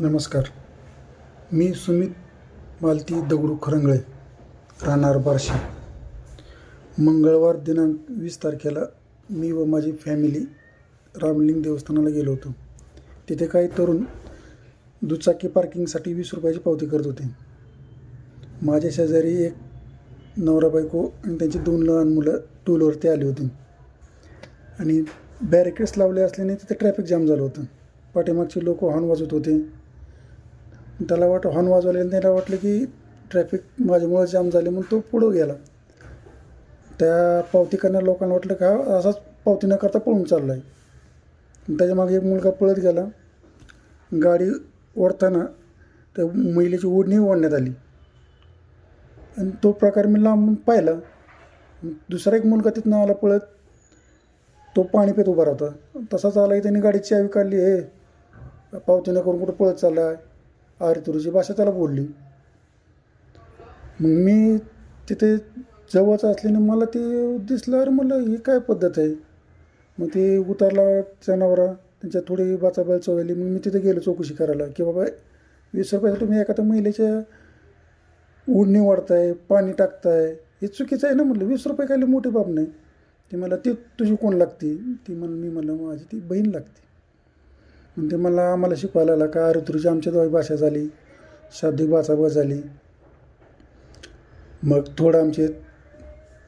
नमस्कार. मी सुमित मालती दगडू खरंगळे राहणार बार्शी. मंगळवार दिनांक वीस तारखेला मी व माझी फॅमिली रामलिंग देवस्थानाला गेलो होतो. तिथे काही तरुण दुचाकी पार्किंगसाठी वीस रुपयाची पावती करत होते. माझ्या शेजारी एक नवरा बायको आणि त्यांची दोन लहान मुलं टू व्हीलरवरती आली होती. आणि बॅरिकेड्स लावले असल्याने तिथे ट्रॅफिक जाम झालं होतं. पाठीमागचे लोक हॉर्न वाजवत होते. त्याला वाट हॉर्न वाजवल्याने त्याला वाटलं की ट्रॅफिक माझ्यामुळे जाम झाले म्हणून तो पुढं गेला. त्या पावती करणाऱ्या लोकांना वाटलं का असाच पावती न करता पळून चालला आहे त्याच्यामागे एक मुलगा पळत गेला. गाडी ओढताना त्या महिलेची ओढणी ओढण्यात आली. आणि तो प्रकार मी लांबून पाहिला. दुसरा एक मुलगा तिथनं आला पळत. तो पाणी पेत उभा राहता. तसाच आला की त्यांनी गाडीची चावी काढली हे पावती न करून कुठं पळत चालला आहे आरे भाषा त्याला बोलली. मग मी तिथे जवळच असल्याने मला ते दिसलं अरे म्हणलं ही काय पद्धत आहे? मग ते उतारला जनावरा त्यांच्या थोडी बाचाबाल चवली मग मी तिथे गेलो चौकशी करायला की बाबा वीस रुपयासाठी तुम्ही एखाद्या महिलेच्या ओढणी वाढताय पाणी टाकताय हे चुकीचं आहे ना म्हटलं वीस रुपये काही मोठी बाब नाही. ती मला ती तुझी कोण लागते? ती मला मी म्हणलं माझी ती बहीण लागते. मग ते मला आम्हाला शिकवायला आला का? अरे तुझी आमच्या दोघी भाषा झाली शाब्दिक बाचाबाच झाली. मग थोडं आमचे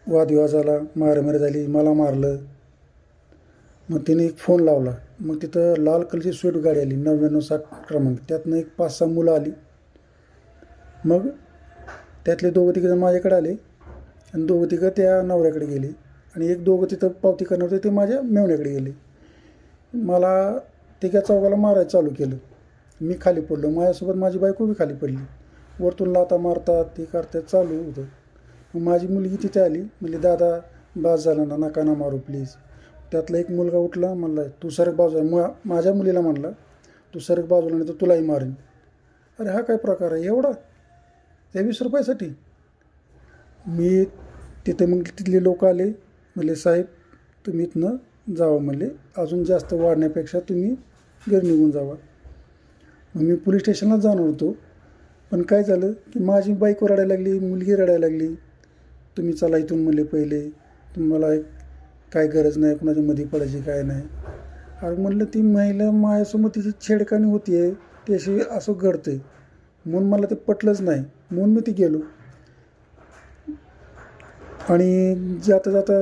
वादविवाद झाला मारामारी झाली मला मारलं. मग तिने एक फोन लावला. मग तिथं लाल कलरची स्वीट गाडी आली नव्याण्णव सात क्रमांक. त्यातनं एक पाच सहा मुलं आली. मग त्यातले दोघं तिघं माझ्याकडे आले आणि दोघं तिघं त्या नवऱ्याकडे गेले. आणि एक दोघं तिथं पावती करणार होते ते माझ्या मेवण्याकडे गेले. मला तिघ्या चौघाला मारायला चालू केलं. मी खाली पडलो. माझ्यासोबत माझी बायको बी खाली पडली. वरतून लाता मारतात ते करतात चालू होतं. मग माझी मुलगी तिथे आली. म्हणली दादा बास झाला ना नका ना मारू प्लीज त्यातला एक मुलगा उठला म्हणला तू सरक बाजूला मा माझ्या मुलीला म्हणला तू सरक बाजूला नाही तर तुलाही मारेन. अरे हा काय प्रकार आहे? एवढा? त्या वीस रुपयासाठी? मी तिथे मग तिथले लोक आले. म्हणले साहेब तुम्ही इथनं जावं. म्हणले अजून जास्त वाढण्यापेक्षा तुम्ही घरी निघून जावा. मग मी पोलीस स्टेशनला जाणार होतो. पण काय झालं की माझी बाईक रडायला लागली मुलगी रडायला लागली. तुम्ही चला इथून म्हणले पहिले. तुम्हाला काय गरज नाही कुणाच्या मध्ये पडायची काय नाही. अरे म्हणलं ती महिला माझ्यासमोर तिची छेडखानी होती आहे ती अशी असं घडते म्हणून मला ते पटलंच नाही. म्हणून मी ती गेलो. आणि जाता जाता